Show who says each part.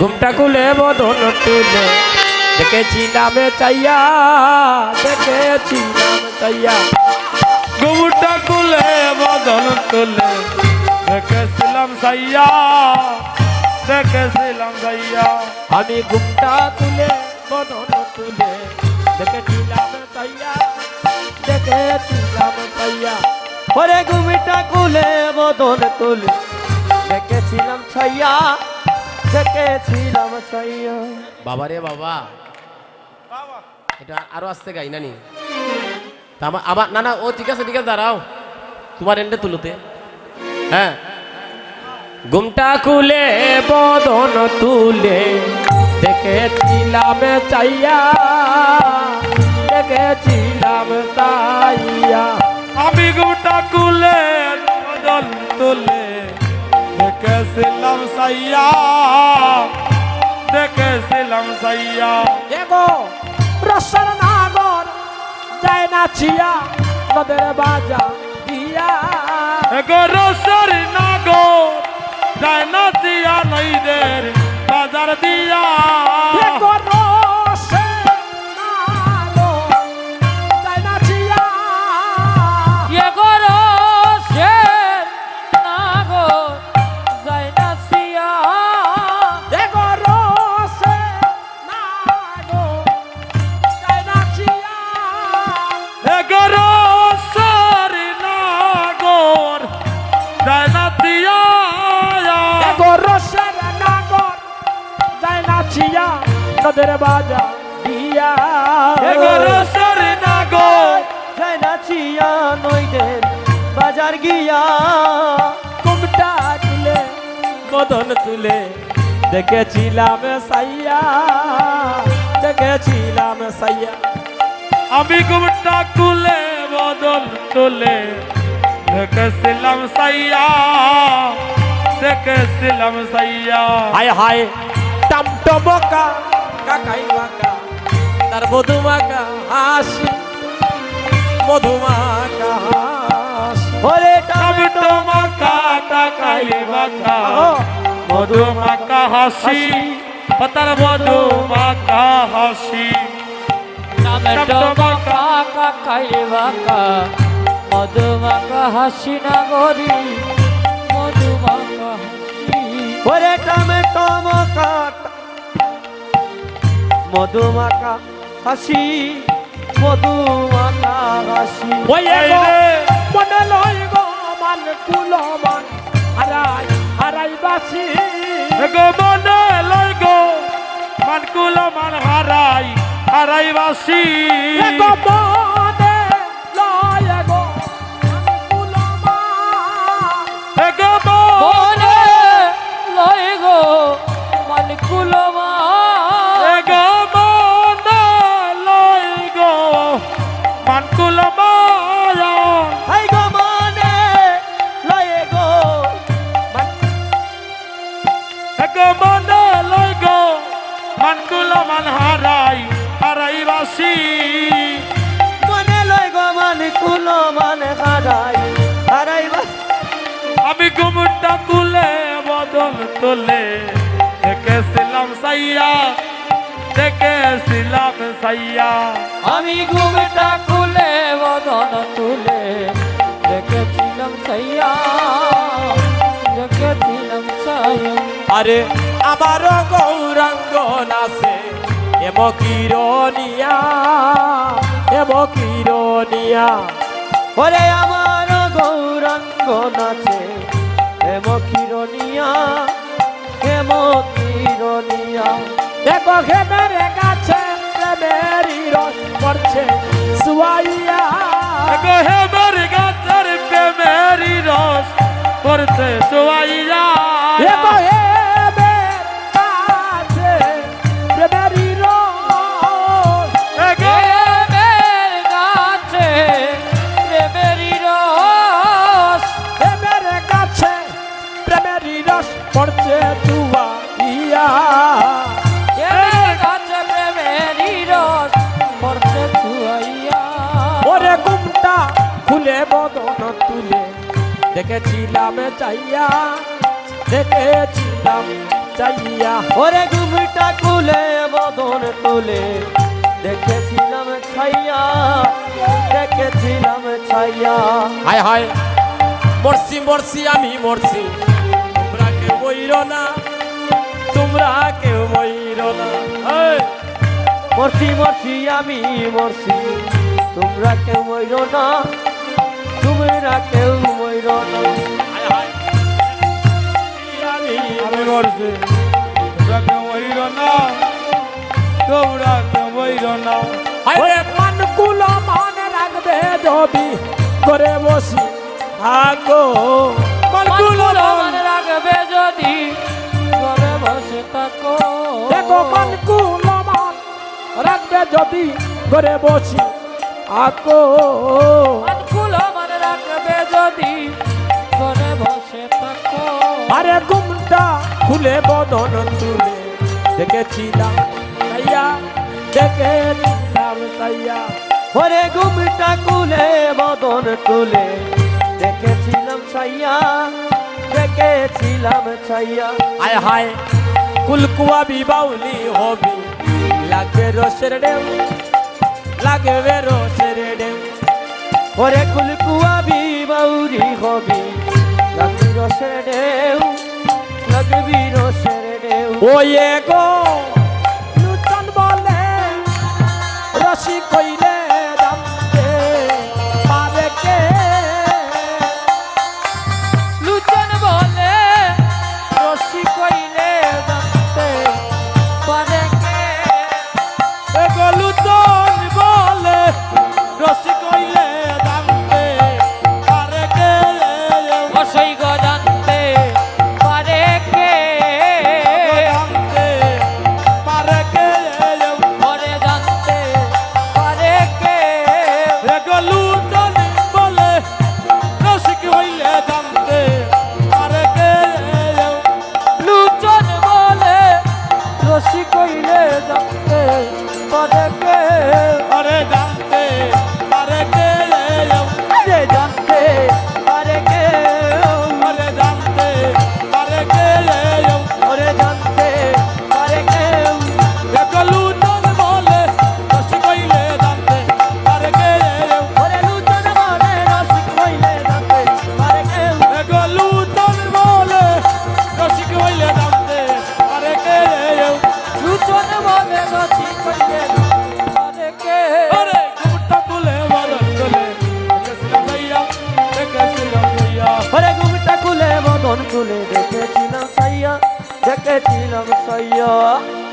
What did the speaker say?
Speaker 1: ঘুমটা খুলে বদন তুলে দেখেছিলাম চাইয়া দেখেছিলাম চাইয়া।
Speaker 2: ঘুমটা খুলে বদন তুলে দেখেছিলাম সাইয়া দেখেছিলাম সাইয়া
Speaker 1: আমি ঘুমটা তুলে বদন তুলে দেখেছিলাম চাইয়া দেখেছিলাম চাইয়া।
Speaker 3: ওরে ঘুমিটা কুলে বদন তুলে দেখেছিলাম ছাইয়া দেখেছিলাম ছাইয়া।
Speaker 1: বাবা। রে বাবা। এটা আরও আসতে গাই নানি? তা আমার আবার না না ও ঠিক আছে ঠিক আছে দাঁড়াও। তোমার এন্ডে তুলোতে। হ্যাঁ। ঘুমটা খুলে বদন তুলে দেখেছিলাম চাইয়া দেখেছিলাম চাইয়া
Speaker 2: আমি ঘুমটা খুলে বদন তুলে দেখেছিলাম সাইয়া। দেখেছিলাম সাইয়া।
Speaker 1: এগো রসর নাগর যায় নাচিয়া নদের বাজা দিয়া।
Speaker 2: এগো গরসর নাগর যায় নাচিয়া নইদের বাজার দিয়া।
Speaker 1: যায় না ছিয়া নদের বাজা দিয়া
Speaker 2: গরসর নাগর
Speaker 3: যায় না ছিয়া নইদের বাজার গিয়া
Speaker 1: কুমটা তুলে মদন তুলে দেখেছিলাম সাইয়া দেখেছিলাম সাইয়া
Speaker 2: আমি ঘুমটা খুলে বদল তুলে দেখেছিলাম সাইয়া দেখেছিলাম সাইয়া
Speaker 1: হায় হায় টমটমকা কাকাই বাঁকা তার মধুমাকা হাসি মধুমাকা হাসি।
Speaker 3: ওরে
Speaker 2: টমেটো
Speaker 3: টমেটো
Speaker 2: মাখা টাকাইলে মাখা হাসি পাতার মধু মাখা হাসি
Speaker 4: টমেটো কাকাই বাকা মধু হাসি না গরি মধু মাকা হাসি।
Speaker 3: ওরে টমেটো মাখা মধু মাখা হাসি। মধু মাখা হাসি
Speaker 1: মনে লই গো মান কুলো মান হারাই হারাই বাসি।
Speaker 2: গো মনে লই গো মান কুলো হারাই হারাই বাসি। হারাই হারাই আমি ঘুমটা কুলে বদল তোলে দেখেছিলাম সাইয়া দেখেছিলাম সাইয়া।
Speaker 4: আমি ঘুমটা খুলে বদন তুলে দেখেছিলাম সাইয়া দেখেছিলাম সাইয়া।
Speaker 1: আরে আমার গৌরাঙ্গ নাচে এম কিরনিয়া এম কিরনিয়া
Speaker 3: ওরে আমার গৌরাঙ্গ নাচে। হেম কিরণিয়া হেম কিরণিয়া।
Speaker 1: দেখো হেমের কাছে প্রেমেরই রস পড়ছে। সুয়াইয়া।
Speaker 2: দেখো হেমের গাছের প্রেমেরি রস
Speaker 1: পড়ছে। সোয়াইয়া। দেখেছিলাম চাইয়া দেখেছিলাম চাইয়া।
Speaker 3: ওরে ঘুমটা কুলে বদন তুলে। দেখেছিলাম ছাইয়া দেখেছিলাম ছাইয়া।
Speaker 1: হায় হায় মরছি মরছি আমি মরছি। তোমরা কেউ মইর না তোমরা কেউ মইর না।
Speaker 3: মরছি মরছি আমি মরছি। তোমরা কেউ মইর না তোমরা কেউ
Speaker 1: হায় আমি
Speaker 2: মরছি তোমরা কেউ মরিল না তোমরা কেউ মরিল না
Speaker 1: হায় মান মান রাখবে যদি করে বসি
Speaker 4: রাখবে যদি ঘরে বসে থাকো।
Speaker 1: দেখো মান রাখবে যদি করে বসি
Speaker 4: রাখবে যদি ঘরে বসে থাকো।
Speaker 1: আরে ঘুমটা খুলে বদন তুলে দেখেছিলাম তাইয়া দেখেছিলাম তাইয়া।
Speaker 3: ওরে ঘুমটা কুলে বদন তুলে দেখেছিলাম ছাইয়া দেখেছিলাম ছাইয়া।
Speaker 1: আয় হায়, কুলকুয়া বিবাউলি হবি লাগবে রসের ডেউ লাগবে রসের ডেউ
Speaker 3: ওরে কুলকুয়া বিবাউরি হবি লাগবি রসের ঢেউ লাগবি রসের ঢেউ।
Speaker 1: ওয়ে গো কইলে জানতে পারে
Speaker 3: কুলে বদন